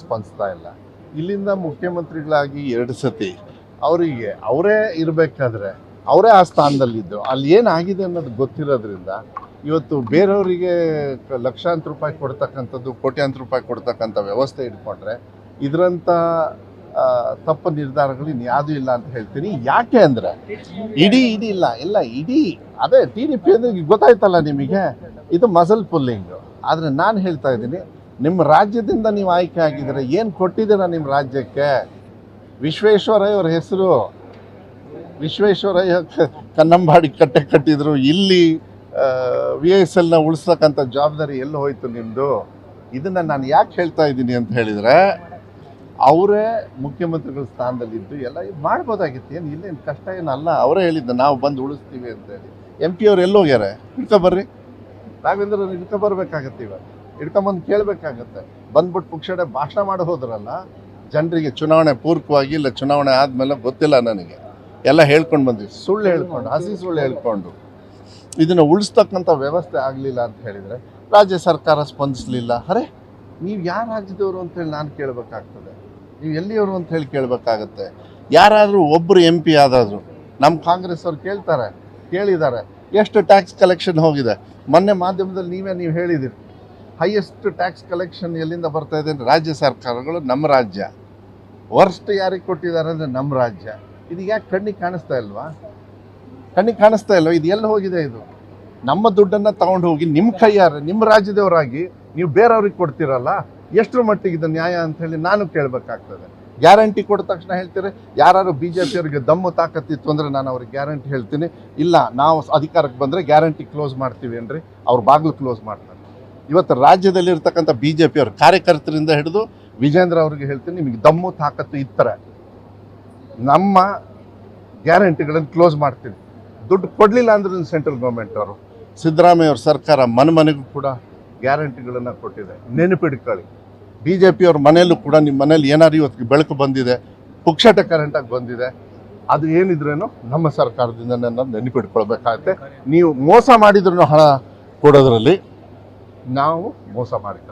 ಸರ್ಕಾರ ಇಲ್ಲ. ಇಲ್ಲಿಂದ ಮುಖ್ಯಮಂತ್ರಿಗಳಾಗಿ ಎರಡು ಸತಿ ಅವರಿಗೆ ಅವರೇ ಇರಬೇಕಾದ್ರೆ ಅವರೇ ಆ ಸ್ಥಾನದಲ್ಲಿದ್ದು. ಅಲ್ಲಿ ಏನಾಗಿದೆ ಅನ್ನೋದು ಗೊತ್ತಿರೋದ್ರಿಂದ ಇವತ್ತು ಬೇರೆಯವರಿಗೆ ಲಕ್ಷಾಂತರ ರೂಪಾಯಿ ಕೊಡ್ತಕ್ಕಂಥದ್ದು, ಕೋಟ್ಯಾಂತರ ರೂಪಾಯಿ ಕೊಡ್ತಕ್ಕಂಥ ವ್ಯವಸ್ಥೆ ಇಟ್ಕೊಂಡ್ರೆ ಇದರಂಥ ತಪ್ಪು ನಿರ್ಧಾರಗಳು ಇನ್ಯಾವುದೂ ಇಲ್ಲ ಅಂತ ಹೇಳ್ತೀನಿ. ಯಾಕೆ ಅಂದರೆ ಇಡೀ ಇಡೀ ಇಲ್ಲ. ಇಲ್ಲ, ಇಡೀ ಅದೇ ಟಿ ಡಿ ಪಿ ಅಂದರೆ ಗೊತ್ತಾಯ್ತಲ್ಲ ನಿಮಗೆ? ಇದು ಮಸಲ್ ಪುಲ್ಲಿಂಗು. ಆದರೆ ನಾನು ಹೇಳ್ತಾ ಇದ್ದೀನಿ ನಿಮ್ಮ ರಾಜ್ಯದಿಂದ ನೀವು ಆಯ್ಕೆ ಆಗಿದ್ರೆ ಏನು ಕೊಟ್ಟಿದ್ದೀರಾ ನಿಮ್ಮ ರಾಜ್ಯಕ್ಕೆ? ವಿಶ್ವೇಶ್ವರಯ್ಯ ಅವ್ರ ಹೆಸರು. ವಿಶ್ವೇಶ್ವರಯ್ಯ ಕನ್ನಂಬಾಡಿ ಕಟ್ಟೆ ಕಟ್ಟಿದ್ರು. ಇಲ್ಲಿ ವಿ ಎಸ್ ಎಲ್ನ ಉಳಿಸ್ತಕ್ಕಂಥ ಜವಾಬ್ದಾರಿ ಎಲ್ಲಿ ಹೋಯ್ತು ನಿಮ್ಮದು ಇದನ್ನು ನಾನು ಯಾಕೆ ಹೇಳ್ತಾ ಇದ್ದೀನಿ ಅಂತ ಹೇಳಿದರೆ, ಅವರೇ ಮುಖ್ಯಮಂತ್ರಿಗಳ ಸ್ಥಾನದಲ್ಲಿದ್ದು ಎಲ್ಲ ಮಾಡ್ಬೋದಾಗಿತ್ತು. ಏನು ಇಲ್ಲೇನು ಕಷ್ಟ ಏನಲ್ಲ ಅವರೇ ಹೇಳಿದ್ದು ನಾವು ಬಂದು ಉಳಿಸ್ತೀವಿ ಅಂತೇಳಿ ಎಂ ಪಿ ಅವ್ರು ಎಲ್ಲೋಗ್ಯಾರೆ ಬರ್ರಿ. ರಾಘವೇಂದ್ರ ಹಿಡ್ಕೊಬರ್ಬೇಕಾಗತ್ತೆ ಇವಾಗ. ಹಿಡ್ಕೊಂಬಂದು ಕೇಳಬೇಕಾಗತ್ತೆ. ಬಂದ್ಬಿಟ್ಟು ಪುಕ್ಷಡೆ ಭಾಷಣ ಮಾಡಿ ಹೋದ್ರಲ್ಲ, ಜನರಿಗೆ ಚುನಾವಣೆ ಪೂರ್ವಕವಾಗಿ ಇಲ್ಲ, ಚುನಾವಣೆ ಆದಮೇಲೆ ಗೊತ್ತಿಲ್ಲ ನನಗೆ. ಎಲ್ಲ ಹೇಳ್ಕೊಂಡು ಬಂದ್ವಿ. ಸುಳ್ಳು ಹೇಳ್ಕೊಂಡು, ಹಸಿ ಸುಳ್ಳು ಹೇಳ್ಕೊಂಡು. ಇದನ್ನು ಉಳಿಸ್ತಕ್ಕಂಥ ವ್ಯವಸ್ಥೆ ಆಗಲಿಲ್ಲ ಅಂತ ಹೇಳಿದರೆ, ರಾಜ್ಯ ಸರ್ಕಾರ ಸ್ಪಂದಿಸಲಿಲ್ಲ. ಅರೆ, ನೀವು ಯಾವ ರಾಜ್ಯದವರು ಅಂತೇಳಿ ನಾನು ಕೇಳಬೇಕಾಗ್ತದೆ. ನೀವು ಎಲ್ಲಿಯವರು ಅಂತ ಹೇಳಿ ಕೇಳಬೇಕಾಗತ್ತೆ. ಯಾರಾದರೂ ಒಬ್ಬರು ಎಂ ಪಿ ಆದಾದ್ರು ನಮ್ಮ ಕಾಂಗ್ರೆಸ್ ಅವ್ರು ಕೇಳ್ತಾರೆ, ಕೇಳಿದ್ದಾರೆ, ಎಷ್ಟು ಟ್ಯಾಕ್ಸ್ ಕಲೆಕ್ಷನ್ ಹೋಗಿದೆ? ಮೊನ್ನೆ ಮಾಧ್ಯಮದಲ್ಲಿ ನೀವೇ ನೀವು ಹೇಳಿದಿರಿ. ಹೈಯೆಸ್ಟ್ ಟ್ಯಾಕ್ಸ್ ಕಲೆಕ್ಷನ್ ಎಲ್ಲಿಂದ ಬರ್ತಾ ಇದೆ ಅಂದರೆ ರಾಜ್ಯ ಸರ್ಕಾರಗಳು, ನಮ್ಮ ರಾಜ್ಯ. ವರ್ಸ್ಟ್ ಯಾರಿಗೆ ಕೊಟ್ಟಿದ್ದಾರೆ ಅಂದರೆ ನಮ್ಮ ರಾಜ್ಯ. ಇದು ಯಾಕೆ ಕಣ್ಣಿಗೆ ಕಾಣಿಸ್ತಾ ಇಲ್ವಾ? ಕಣ್ಣಿಗೆ ಕಾಣಿಸ್ತಾ ಇಲ್ವಾ? ಇದು ಎಲ್ಲಿ ಹೋಗಿದೆ ಇದು? ನಮ್ಮ ದುಡ್ಡನ್ನು ತಗೊಂಡು ಹೋಗಿ ನಿಮ್ಮ ಕೈಯಾರೆ ನಿಮ್ಮ ರಾಜ್ಯದವರಾಗಿ ನೀವು ಬೇರೆಯವ್ರಿಗೆ ಕೊಡ್ತೀರಲ್ಲ? ಎಷ್ಟರ ಮಟ್ಟಿಗೆ ಇದು ನ್ಯಾಯ ಅಂತ ಹೇಳಿ ನಾನು ಕೇಳಬೇಕಾಗ್ತದೆ. ಗ್ಯಾರಂಟಿ ಕೊಟ್ಟ ತಕ್ಷಣ ಹೇಳ್ತೀರಿ ಯಾರು ಬಿ ಜೆ ಪಿಯವ್ರಿಗೆ ದಮ್ಮು ತಾಕತ್ತಿತ್ತು ಅಂದರೆ ನಾನು ಅವ್ರಿಗೆ ಗ್ಯಾರಂಟಿ ಹೇಳ್ತೀನಿ. ಇಲ್ಲ, ನಾವು ಅಧಿಕಾರಕ್ಕೆ ಬಂದರೆ ಗ್ಯಾರಂಟಿ ಕ್ಲೋಸ್ ಮಾಡ್ತೀವಿ ಏನ್ರಿ? ಅವ್ರ ಬಾಗಿಲು ಕ್ಲೋಸ್ ಮಾಡ್ತಾರೆ. ಇವತ್ತು ರಾಜ್ಯದಲ್ಲಿರ್ತಕ್ಕಂಥ ಬಿ ಜೆ ಪಿಯವ್ರ ಕಾರ್ಯಕರ್ತರಿಂದ ಹಿಡಿದು ವಿಜೇಂದ್ರ ಅವ್ರಿಗೆ ಹೇಳ್ತೀನಿ, ನಿಮಗೆ ದಮ್ಮು ತಾಕತ್ತು ಇತ್ತರೆ. ನಮ್ಮ ಗ್ಯಾರಂಟಿಗಳನ್ನು ಕ್ಲೋಸ್ ಮಾಡ್ತೀವಿ. ದುಡ್ಡು ಕೊಡಲಿಲ್ಲ ಅಂದ್ರೆ ಸೆಂಟ್ರಲ್ ಗೌರ್ಮೆಂಟ್ ಅವರು. ಸಿದ್ದರಾಮಯ್ಯ ಅವ್ರ ಸರ್ಕಾರ ಮನೆ ಮನೆಗೂ ಕೂಡ ಗ್ಯಾರಂಟಿಗಳನ್ನು ಕೊಟ್ಟಿದೆ. ನೆನಪಿಡ್ಕೊಳ್ಳಿ. ಬಿ ಜೆ ಪಿಯವ್ರ ಮನೆಯಲ್ಲೂ ಕೂಡ ನಿಮ್ಮ ಮನೇಲಿ ಏನಾದ್ರು ಇವತ್ತಿಗೆ ಬೆಳಕು ಬಂದಿದೆ, ಪುಕ್ಷಟ ಕರೆಂಟಾಗಿ ಬಂದಿದೆ, ಅದು ಏನಿದ್ರೇನು ನಮ್ಮ ಸರ್ಕಾರದಿಂದ ನನ್ನ ನೆನಪಿಟ್ಕೊಳ್ಬೇಕಾಗತ್ತೆ ನೀವು ಮೋಸ ಮಾಡಿದ್ರು ಹಣ ಕೊಡೋದ್ರಲ್ಲಿ ನಾವು ಮೋಸ ಮಾಡಿಲ್ಲ